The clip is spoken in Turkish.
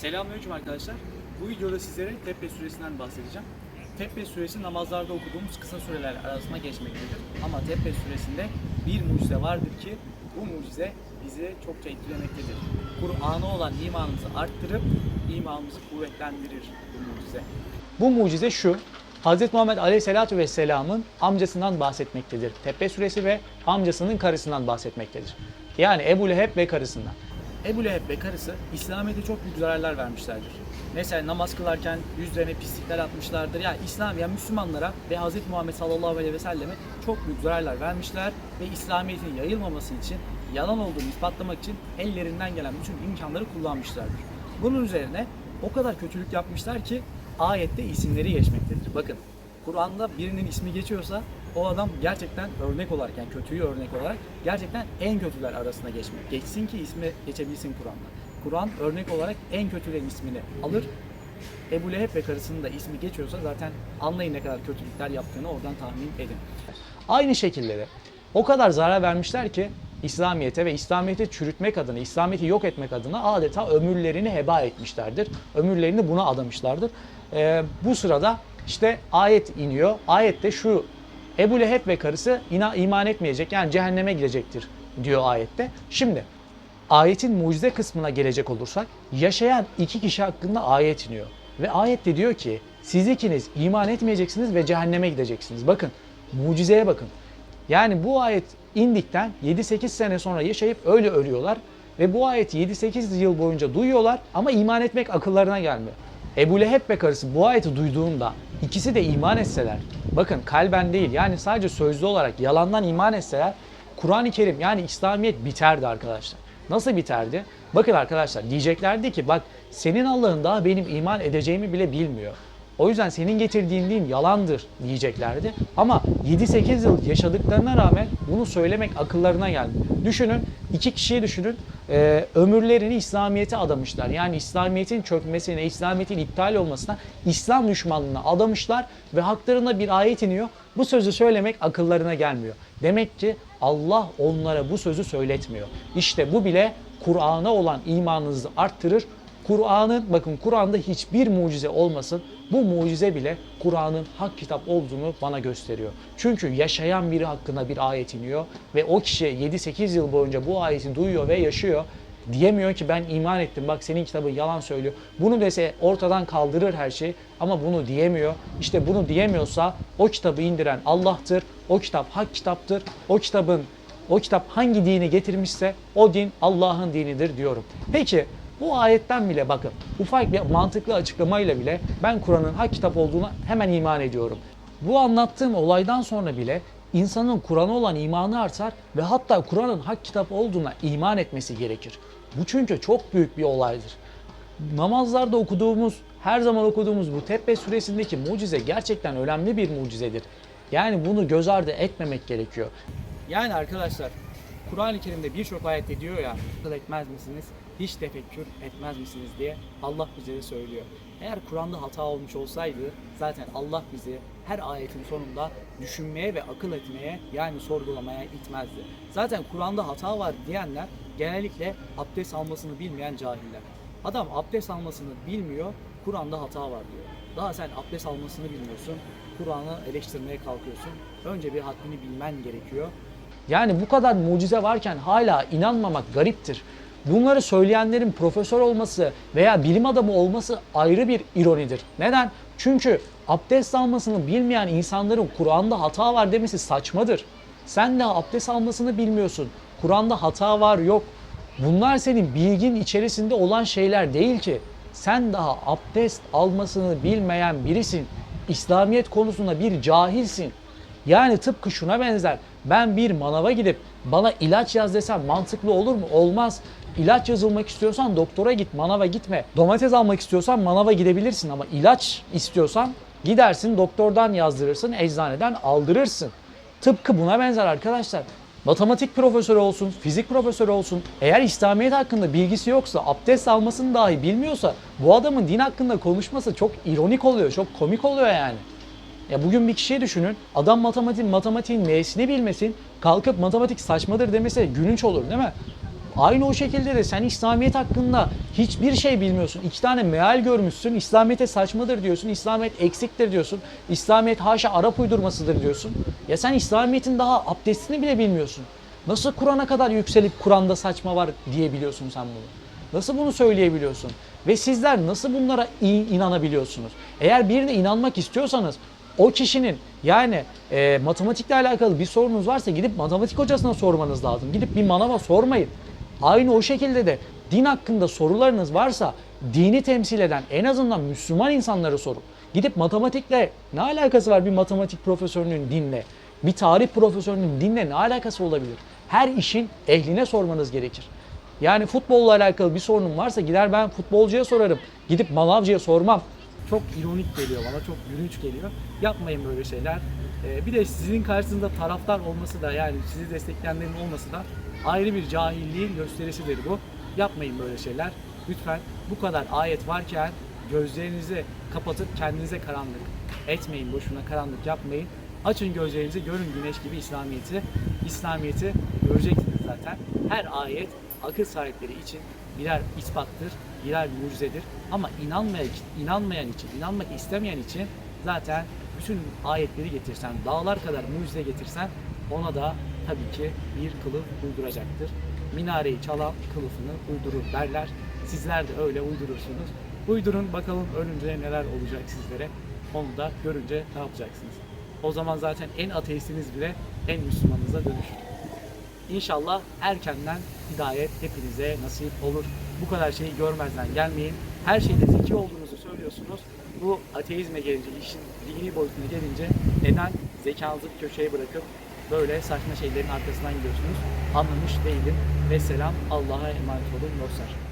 Selamünaleyküm arkadaşlar. Bu videoda sizlere Teppe suresinden bahsedeceğim. Teppe suresi namazlarda okuduğumuz kısa süreler arasında geçmektedir. Ama Teppe suresinde bir mucize vardır ki bu mucize bizi çokça etkilemektedir. Kur'an'a olan imanımızı arttırıp imanımızı kuvvetlendirir bu mucize. Bu mucize şu. Hz. Muhammed Aleyhisselatü Vesselam'ın amcasından bahsetmektedir. Teppe suresi ve amcasının karısından bahsetmektedir. Yani Ebu Leheb ve karısından. Ebu Leheb ve karısı İslamiyet'e çok büyük zararlar vermişlerdir. Mesela namaz kılarken yüzlerine pislikler atmışlardır. Yani İslam, yani Müslümanlara ve Hz. Muhammed sallallahu aleyhi ve selleme çok büyük zararlar vermişler ve İslamiyet'in yayılmaması için, yalan olduğunu ispatlamak için ellerinden gelen bütün imkanları kullanmışlardır. Bunun üzerine o kadar kötülük yapmışlar ki ayette isimleri geçmektedir. Bakın Kur'an'da birinin ismi geçiyorsa o adam gerçekten örnek olarak yani kötüyü örnek olarak gerçekten en kötüler arasına geçmek. Geçsin ki ismi geçebilsin Kur'an'da. Kur'an örnek olarak en kötülerin ismini alır. Ebu Leheb ve karısının da ismi geçiyorsa zaten anlayın ne kadar kötülükler yaptığını oradan tahmin edin. Aynı şekilde de o kadar zarar vermişler ki İslamiyet'e ve İslamiyet'i çürütmek adına, İslamiyet'i yok etmek adına adeta ömürlerini heba etmişlerdir. Ömürlerini buna adamışlardır. Ee, bu sırada işte ayet iniyor. Ayette şu Ebu Leheb ve karısı ina, iman etmeyecek yani cehenneme girecektir diyor ayette. Şimdi ayetin mucize kısmına gelecek olursak yaşayan iki kişi hakkında ayet iniyor. Ve ayette diyor ki siz ikiniz iman etmeyeceksiniz ve cehenneme gideceksiniz. Bakın mucizeye bakın. Yani bu ayet indikten 7-8 sene sonra yaşayıp öyle ölüyorlar. Ve bu ayeti 7-8 yıl boyunca duyuyorlar ama iman etmek akıllarına gelmiyor. Ebu Leheb ve karısı bu ayeti duyduğunda ikisi de iman etseler, bakın kalben değil yani sadece sözlü olarak yalandan iman etseler Kur'an-ı Kerim yani İslamiyet biterdi arkadaşlar. Nasıl biterdi? Bakın arkadaşlar diyeceklerdi ki bak senin Allah'ın daha benim iman edeceğimi bile bilmiyor. O yüzden senin getirdiğin din yalandır diyeceklerdi. Ama 7-8 yıl yaşadıklarına rağmen bunu söylemek akıllarına geldi. Düşünün, iki kişiyi düşünün. Ee, ömürlerini İslamiyet'e adamışlar. Yani İslamiyet'in çökmesine, İslamiyet'in iptal olmasına, İslam düşmanlığına adamışlar ve haklarında bir ayet iniyor. Bu sözü söylemek akıllarına gelmiyor. Demek ki Allah onlara bu sözü söyletmiyor. İşte bu bile Kur'an'a olan imanınızı arttırır, Kur'an'ın bakın Kur'an'da hiçbir mucize olmasın. Bu mucize bile Kur'an'ın hak kitap olduğunu bana gösteriyor. Çünkü yaşayan biri hakkında bir ayet iniyor ve o kişi 7-8 yıl boyunca bu ayeti duyuyor ve yaşıyor. Diyemiyor ki ben iman ettim bak senin kitabın yalan söylüyor. Bunu dese ortadan kaldırır her şeyi ama bunu diyemiyor. İşte bunu diyemiyorsa o kitabı indiren Allah'tır. O kitap hak kitaptır. O kitabın o kitap hangi dini getirmişse o din Allah'ın dinidir diyorum. Peki bu ayetten bile bakın ufak bir mantıklı açıklamayla bile ben Kur'an'ın hak kitap olduğuna hemen iman ediyorum. Bu anlattığım olaydan sonra bile insanın Kur'an'a olan imanı artar ve hatta Kur'an'ın hak kitap olduğuna iman etmesi gerekir. Bu çünkü çok büyük bir olaydır. Namazlarda okuduğumuz, her zaman okuduğumuz bu Teppe suresindeki mucize gerçekten önemli bir mucizedir. Yani bunu göz ardı etmemek gerekiyor. Yani arkadaşlar Kur'an-ı Kerim'de birçok ayette diyor ya akıl etmez misiniz, hiç tefekkür etmez misiniz diye Allah bize de söylüyor. Eğer Kur'an'da hata olmuş olsaydı zaten Allah bizi her ayetin sonunda düşünmeye ve akıl etmeye yani sorgulamaya itmezdi. Zaten Kur'an'da hata var diyenler genellikle abdest almasını bilmeyen cahiller. Adam abdest almasını bilmiyor, Kur'an'da hata var diyor. Daha sen abdest almasını bilmiyorsun, Kur'an'ı eleştirmeye kalkıyorsun. Önce bir haddini bilmen gerekiyor. Yani bu kadar mucize varken hala inanmamak gariptir. Bunları söyleyenlerin profesör olması veya bilim adamı olması ayrı bir ironidir. Neden? Çünkü abdest almasını bilmeyen insanların Kur'an'da hata var demesi saçmadır. Sen de abdest almasını bilmiyorsun. Kur'an'da hata var yok. Bunlar senin bilgin içerisinde olan şeyler değil ki. Sen daha abdest almasını bilmeyen birisin. İslamiyet konusunda bir cahilsin. Yani tıpkı şuna benzer. Ben bir manava gidip bana ilaç yaz desem mantıklı olur mu? Olmaz. İlaç yazılmak istiyorsan doktora git, manava gitme. Domates almak istiyorsan manava gidebilirsin ama ilaç istiyorsan gidersin doktordan yazdırırsın, eczaneden aldırırsın. Tıpkı buna benzer arkadaşlar. Matematik profesörü olsun, fizik profesörü olsun. Eğer İslamiyet hakkında bilgisi yoksa, abdest almasını dahi bilmiyorsa bu adamın din hakkında konuşması çok ironik oluyor, çok komik oluyor yani. Ya bugün bir kişiyi düşünün. Adam matematik matematiğin neyesini bilmesin. Kalkıp matematik saçmadır demesi gülünç olur değil mi? Aynı o şekilde de sen İslamiyet hakkında hiçbir şey bilmiyorsun. İki tane meal görmüşsün. İslamiyet'e saçmadır diyorsun. İslamiyet eksiktir diyorsun. İslamiyet haşa Arap uydurmasıdır diyorsun. Ya sen İslamiyet'in daha abdestini bile bilmiyorsun. Nasıl Kur'an'a kadar yükselip Kur'an'da saçma var diyebiliyorsun sen bunu? Nasıl bunu söyleyebiliyorsun? Ve sizler nasıl bunlara in- inanabiliyorsunuz? Eğer birine inanmak istiyorsanız o kişinin yani e, matematikle alakalı bir sorunuz varsa gidip matematik hocasına sormanız lazım. Gidip bir manava sormayın. Aynı o şekilde de din hakkında sorularınız varsa dini temsil eden en azından Müslüman insanları sorun. Gidip matematikle ne alakası var bir matematik profesörünün dinle? Bir tarih profesörünün dinle ne alakası olabilir? Her işin ehline sormanız gerekir. Yani futbolla alakalı bir sorunum varsa gider ben futbolcuya sorarım. Gidip manavcıya sormam. çok ironik geliyor bana, çok gülünç geliyor. Yapmayın böyle şeyler. Ee, bir de sizin karşısında taraftar olması da yani sizi destekleyenlerin olması da ayrı bir cahilliğin gösterisidir bu. Yapmayın böyle şeyler. Lütfen bu kadar ayet varken gözlerinizi kapatıp kendinize karanlık etmeyin, boşuna karanlık yapmayın. Açın gözlerinizi, görün güneş gibi İslamiyet'i. İslamiyet'i göreceksiniz zaten. Her ayet akıl sahipleri için birer ispattır, birer mucizedir. Ama inanmayan, inanmayan için, inanmak istemeyen için zaten bütün ayetleri getirsen, dağlar kadar mucize getirsen ona da tabii ki bir kılıf uyduracaktır. Minareyi çalan kılıfını uydurur derler. Sizler de öyle uydurursunuz. Uydurun bakalım ölünce neler olacak sizlere. Onu da görünce ne yapacaksınız? O zaman zaten en ateistiniz bile en Müslümanınıza dönüşür. İnşallah erkenden hidayet hepinize nasip olur. Bu kadar şeyi görmezden gelmeyin. Her şeyde zeki olduğunuzu söylüyorsunuz. Bu ateizme gelince, işin dini boyutuna gelince neden zekanızı bir köşeye bırakıp böyle saçma şeylerin arkasından gidiyorsunuz? Anlamış değilim. Ve selam Allah'a emanet olun dostlar.